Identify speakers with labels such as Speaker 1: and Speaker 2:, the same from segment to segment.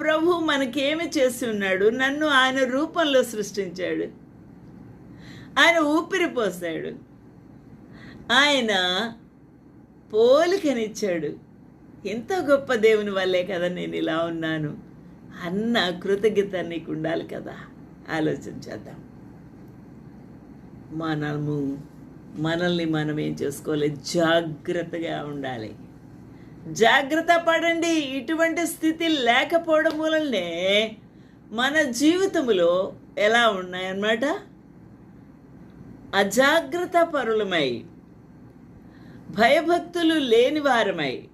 Speaker 1: ప్రభు మనకేమి చేసి ఉన్నాడు? నన్ను ఆయన రూపంలో సృష్టించాడు. ఆయన ఊపిరి పోసాడు ఆయన పోలికనిచ్చాడు. ఎంత గొప్ప దేవుని వల్లే కదా నేను ఇలా ఉన్నాను అన్న కృతజ్ఞత నీకు ఉండాలి కదా? ఆలోచన చేద్దాం. మనము మనల్ని మనం ఏం చేసుకోవాలి? జాగ్రత్తగా ఉండాలి. జాగ్రత్త పడండి. ఇటువంటి స్థితి లేకపోవడం వలనే మన జీవితంలో ఎలా ఉన్నాయన్నమాట? అజాగ్రత్త పరులమై భయభక్తులు లేని వారమై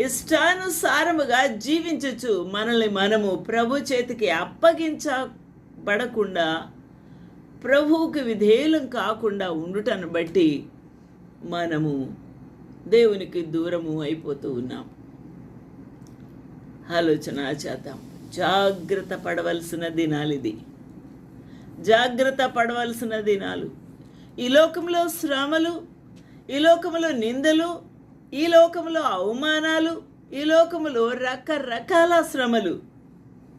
Speaker 1: ఇష్టానుసారముగా జీవించచ్చు మనల్ని మనము ప్రభు చేతికి అప్పగించబడకుండా ప్రభువుకి విధేయులం కాకుండా ఉండుటను బట్టి మనము దేవునికి దూరము అయిపోతూ ఉన్నాం. ఆలోచన చేద్దాం. జాగ్రత్త పడవలసిన దినాలు ఇది జాగ్రత్త పడవలసిన దినాలు. ఈ లోకంలో శ్రమలు ఈ లోకంలో నిందలు ఈ లోకంలో అవమానాలు ఈ లోకంలో రకరకాల శ్రమలు.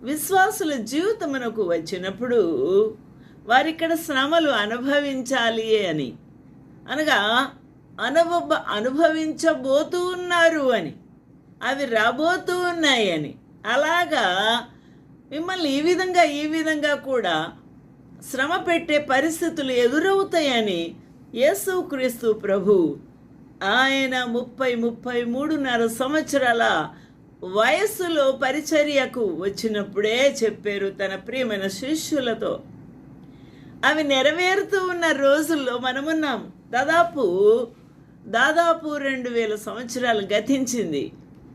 Speaker 1: విశ్వాసుల జీవితమునకు వచ్చినప్పుడు వారిక్కడ శ్రమలు అనుభవించాలి అని. అనగా అనుభవ అనుభవించబోతూ ఉన్నారు అని. అవి రాబోతూ ఉన్నాయి అని అలాగా మిమ్మల్ని ఈ విధంగా ఈ విధంగా కూడా శ్రమ పెట్టే పరిస్థితులు ఎదురవుతాయని యేసుక్రీస్తు ప్రభు ఆయన ముప్పై ముప్పై మూడున్నర సంవత్సరాల వయస్సులో పరిచర్యకు వచ్చినప్పుడే చెప్పారు తన ప్రియమైన శిష్యులతో. అవి నెరవేరుతూ ఉన్న రోజుల్లో మనమున్నాం. దాదాపు దాదాపు రెండు వేల సంవత్సరాలు గతించింది.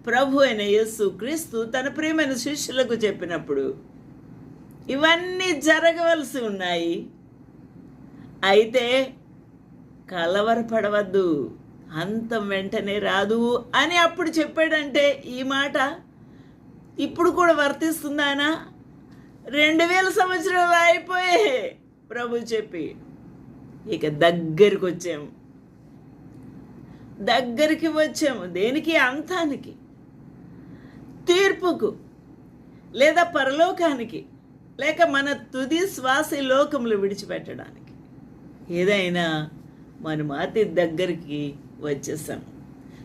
Speaker 1: ప్రభు అయిన యేసు క్రీస్తు తన ప్రియమైన శిష్యులకు చెప్పినప్పుడు ఇవన్నీ జరగవలసి ఉన్నాయి. అయితే కలవరపడవద్దు. అంతం వెంటనే రాదు అని అప్పుడు చెప్పాడంటే ఈ మాట ఇప్పుడు కూడా వర్తిస్తుందానా రెండు వేల సంవత్సరాలు అయిపోయే ప్రభు చెప్పి. ఇక దగ్గరికి వచ్చాము. దగ్గరికి వచ్చాము. దేనికి? అంతానికి. తీర్పుకు లేదా పరలోకానికి లేక మన తుది శ్వాస లోకములు విడిచిపెట్టడానికి. ఏదైనా మనం అతి దగ్గరికి వచ్చేసాం.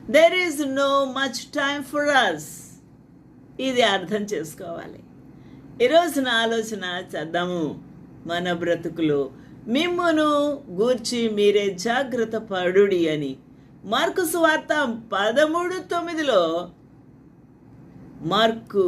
Speaker 1: There is no much time for us ఇది అర్థం చేసుకోవాలి. ఈరోజు నా ఆలోచన చేద్దాము. మన బ్రతుకులో మిమ్మును గూర్చి మీరే జాగ్రత్త పడుడి అని మార్కు సువార్త పదమూడు తొమ్మిదిలో మార్కు